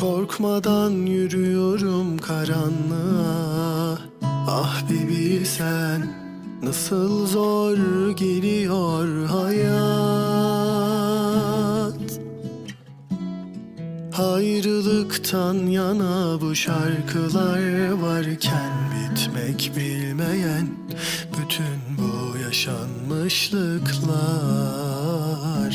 Korkmadan yürüyorum karanlığa. Ah bir bilsen Nasıl zor geliyor hayat. Ayrılıktan yana bu şarkılar varken bitmek bilmeyen bütün bu yaşanmışlıklar.